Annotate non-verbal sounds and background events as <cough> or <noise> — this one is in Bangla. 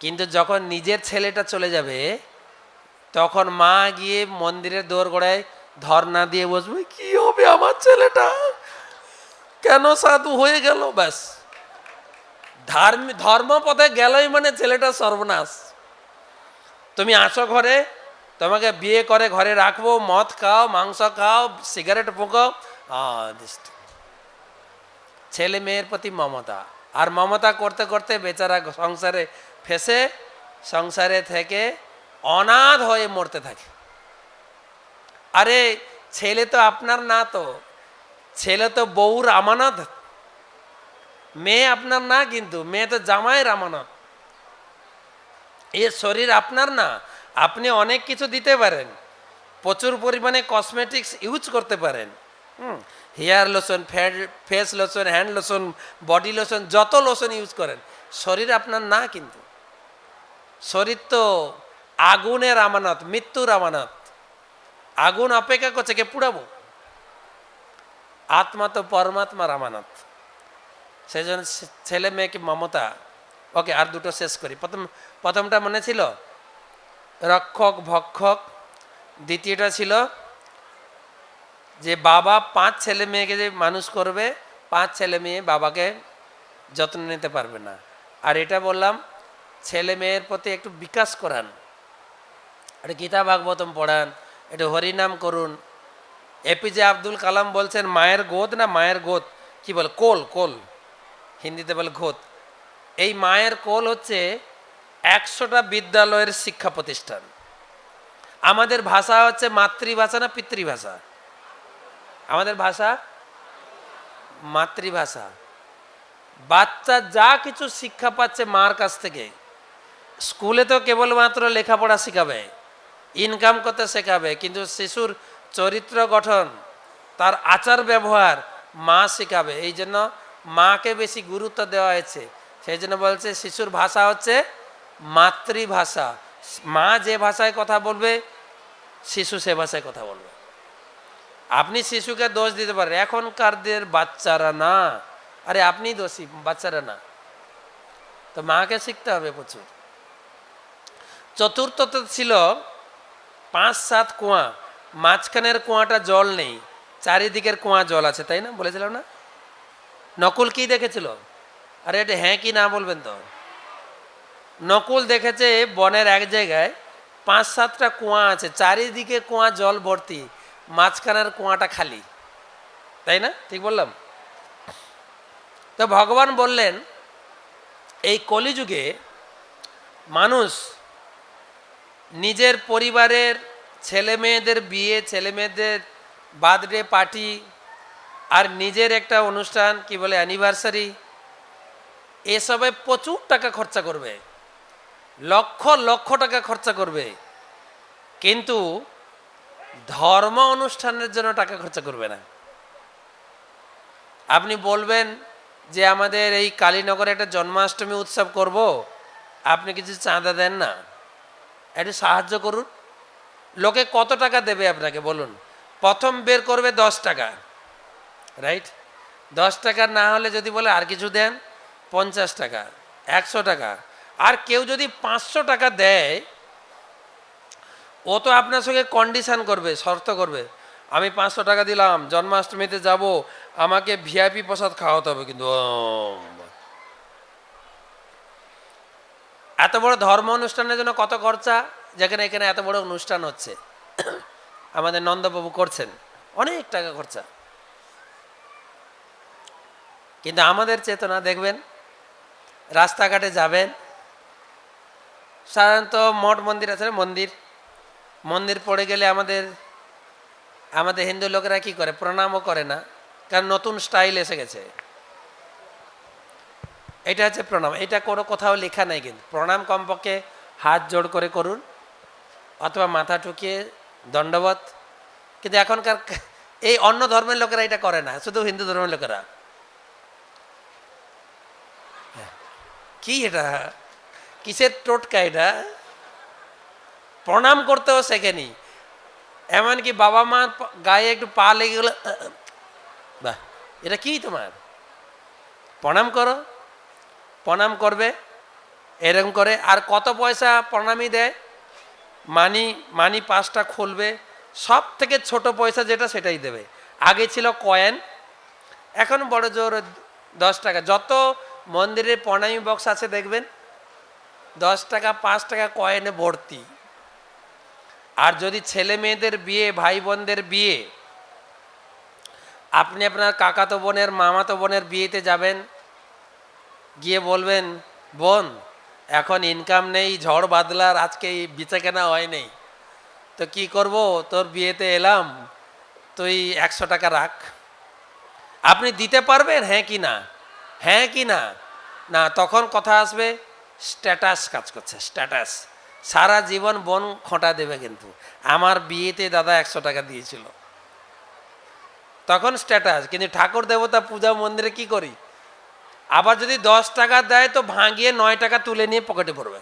কিন্তু যখন নিজের ছেলেটা চলে যাবে, তখন মা গিয়ে মন্দিরের দোর গোড়ায় ধর্না দিয়ে বসবে, কি হবে আমার ছেলেটা? কেন সাধু হয়ে গেল? ব্যাস। ধর্ম ধর্মপথে গেলই মানে ছেলেটা সর্বনাশ। তুমি আসো ঘরে, তোমাকে বিয়ে করে ঘরে রাখব, মদ খাও, মাংস খাও, সিগারেট thing। ছেলে মেয়ের প্রতি মমতা। আর মমতা করতে করতে বেচারা সংসারে ফেসে সংসারে থেকে অনাথ হয়ে মরতে থাকে। আরে, ছেলে তো আপনার না তো, ছেলে তো বউর আমানত। মেয়ে আপনার না কিন্তু, মেয়ে তো জামাইয়ের আমানত। এর শরীর আপনার না, আপনি অনেক কিছু দিতে পারেন, প্রচুর পরিমাণে কসমেটিক্স ইউজ করতে পারেন। হুম hair lotion face lotion hand lotion body lotion যত লোশন ইউজ করেন, শরীর আপনার না কিন্তু। শরীর তো আগুনের আমানত মৃত্যুর আমানত আগুন অপেক্ষা করছে কে পুড়াবো আত্মা তো পরমাত্মার আমানত সেই জন্য ছেলে মেয়েকে মমতা? ওকে আর দুটো শেষ করি প্রথম প্রথমটা মনে ছিল? রক্ষক ভক্ষক। দ্বিতীয়টা ছিল যে বাবা পাঁচ ছেলে মেয়েকে যে মানুষ করবে, পাঁচ ছেলে মেয়ে বাবাকে যত্ন নিতে পারবে না। আর এটা বললাম ছেলে মেয়ের প্রতি একটু বিকাশ করান। একটা গীতা ভাগবতম পড়ান, একটু হরিনাম করুন। এপিজে আব্দুল কালাম বলছেন, মায়ের গোদ না মায়ের গোদ? কি বলে? কোল কোল। হিন্দিতে বলে ঘোত এই মায়ের কোল হচ্ছে একশোটা বিদ্যালয়ের শিক্ষা প্রতিষ্ঠান। আমাদের ভাষা হচ্ছে মাতৃভাষা না পিতৃভাষা? আমাদের ভাষা মাতৃভাষা। বাচ্চা যা কিছু শিক্ষা পাচ্ছে মার কাছ থেকে। স্কুলে তো কেবলমাত্র লেখাপড়া শেখাবে ইনকাম করতে শেখাবে, কিন্তু শিশুর চরিত্র গঠন, তার আচার ব্যবহার মা শেখাবে, এই জন্য মাকে বেশি গুরুত্ব দেওয়া হয়েছে। সেই জন্য বলছে শিশুর ভাষা হচ্ছে মাতৃভাষা। মা যে ভাষায় কথা বলবে, শিশু সে ভাষায় কথা বলবে। আপনি শিশুকে দোষ দিতে পারেন, এখনকারদের বাচ্চারা না। আরে আপনি দোষী, বাচ্চারা না। তো মাকে শিখতে হবে প্রচুর। চতুর্থত ছিল পাঁচ সাত কুয়া। মাঝখানের কুয়াটা জল নেই, চারিদিকের কুয়া জল আছে, তাই না? বলেছিলাম না? নকুল কি দেখেছিল? আরে এটা হ্যাঁ কি না বলবেন তো? নকুল দেখেছে বনের এক জায়গায় পাঁচ সাতটা কুয়া আছে, চারিদিকে কুয়া জল ভর্তি, মাঝখানের কুয়াটা খালি। তাই না? ঠিক বললাম? তো ভগবান বললেন, এই কলিযুগে মানুষ নিজের পরিবারের ছেলে মেয়েদের বিয়ে, ছেলে মেয়েদের বার্থডে পার্টি আর নিজের একটা অনুষ্ঠান, কি বলে অ্যানিভার্সারি এসবে প্রচুর টাকা খরচা করবে। লক্ষ লক্ষ টাকা খরচা করবে। কিন্তু ধর্ম অনুষ্ঠানের জন্য টাকা খরচা করবে না। আপনি বলবেন যে আমাদের এই কালীনগরে একটা জন্মাষ্টমী উৎসব করব, আপনি কিছু চাঁদা দেন না। একটু সাহায্য করুন। লোকে কত টাকা দেবে আপনাকে, বলুন? প্রথম বের করবে দশ টাকা রাইট দশ টাকা না হলে যদি বলে আর কিছু দেন, পঞ্চাশ টাকা, একশো টাকা। আর কেউ যদি পাঁচশো টাকা দেয়, ও তো আপনার সঙ্গে কন্ডিশান করবে, শর্ত করবে। আমি পাঁচশো টাকা দিলাম, জন্মাষ্টমীতে যাব, আমাকে ভিআইপি প্রসাদ খাওয়াতে হবে কিন্তু ও, এত বড় ধর্ম অনুষ্ঠানের জন্য কত খরচা? যেখানে এখানে এত বড় অনুষ্ঠান হচ্ছে। আমাদের নন্দবাবু করছেন। অনেক টাকা খরচা। কিন্তু আমাদের চেতনা, দেখবেন, রাস্তাঘাটে যাবেন, সাধারণত মঠ মন্দির আছে মন্দির? মন্দির পড়ে গেলে আমাদের আমাদের হিন্দু লোকেরা কি করে? প্রণামও করে না। কারণ নতুন স্টাইল এসে গেছে। এটা হচ্ছে প্রণাম। এটা কোনো কোথাও লেখা নাই কিন্তু। প্রণাম কমপক্ষে হাত জোড় করে করুন, অথবা মাথা ঠুকিয়ে দণ্ডবত কিন্তু এখনকার <laughs> এই অন্য ধর্মের লোকেরা এটা করে না, শুধু হিন্দু ধর্মের লোকেরা। কি এটা? কিসের টোটকা এটা? প্রণাম করতেও শেখেনি। এমনকি বাবা মা গায়ে একটু পা লেগে গেলো বাহ, এটা কি তোমার? প্রণাম করো। প্রণাম করবে, এরকম করে। আর কত পয়সা প্রণামী দেয়? মানি মানি পাঁচটা খুলবে। সব থেকে ছোট পয়সা যেটা সেটাই দেবে। আগে ছিল কয়েন, এখন বড় জোর দশ টাকা। যত মন্দিরের প্রণামী বক্স আছে দেখবেন, দশ টাকা, পাঁচ টাকা কয়েনে ভর্তি। আর যদি ছেলে মেয়েদের বিয়ে, ভাই বোনদের বিয়ে, আপনি আপনার কাকাতো বোনের, মামাতো বোনের বিয়েতে যাবেন গিয়ে বলবেন, বোন, এখন ইনকাম নেই, ঝড় বাদলার আজকে বেচা কেনা হয় নেই। তো কি করব? তোর বিয়েতে এলাম, তুই একশো টাকা রাখ। আপনি দিতে পারবেন হ্যাঁ কি না? হ্যাঁ কি না? না, তখন কথা আসবে, স্ট্যাটাস কাজ করছে, স্ট্যাটাস। সারা জীবন বোন খোঁটা দেবে কিন্তু। আমার বিয়েতে দাদা একশো টাকা দিয়েছিল। তখন স্ট্যাটাস, কিন্তু ঠাকুর দেবতা পূজা মন্দিরে কি করি? আবার যদি দশ টাকা দেয় তো ভাঙিয়ে নয় টাকা তুলে নিয়ে পকেটে পড়বে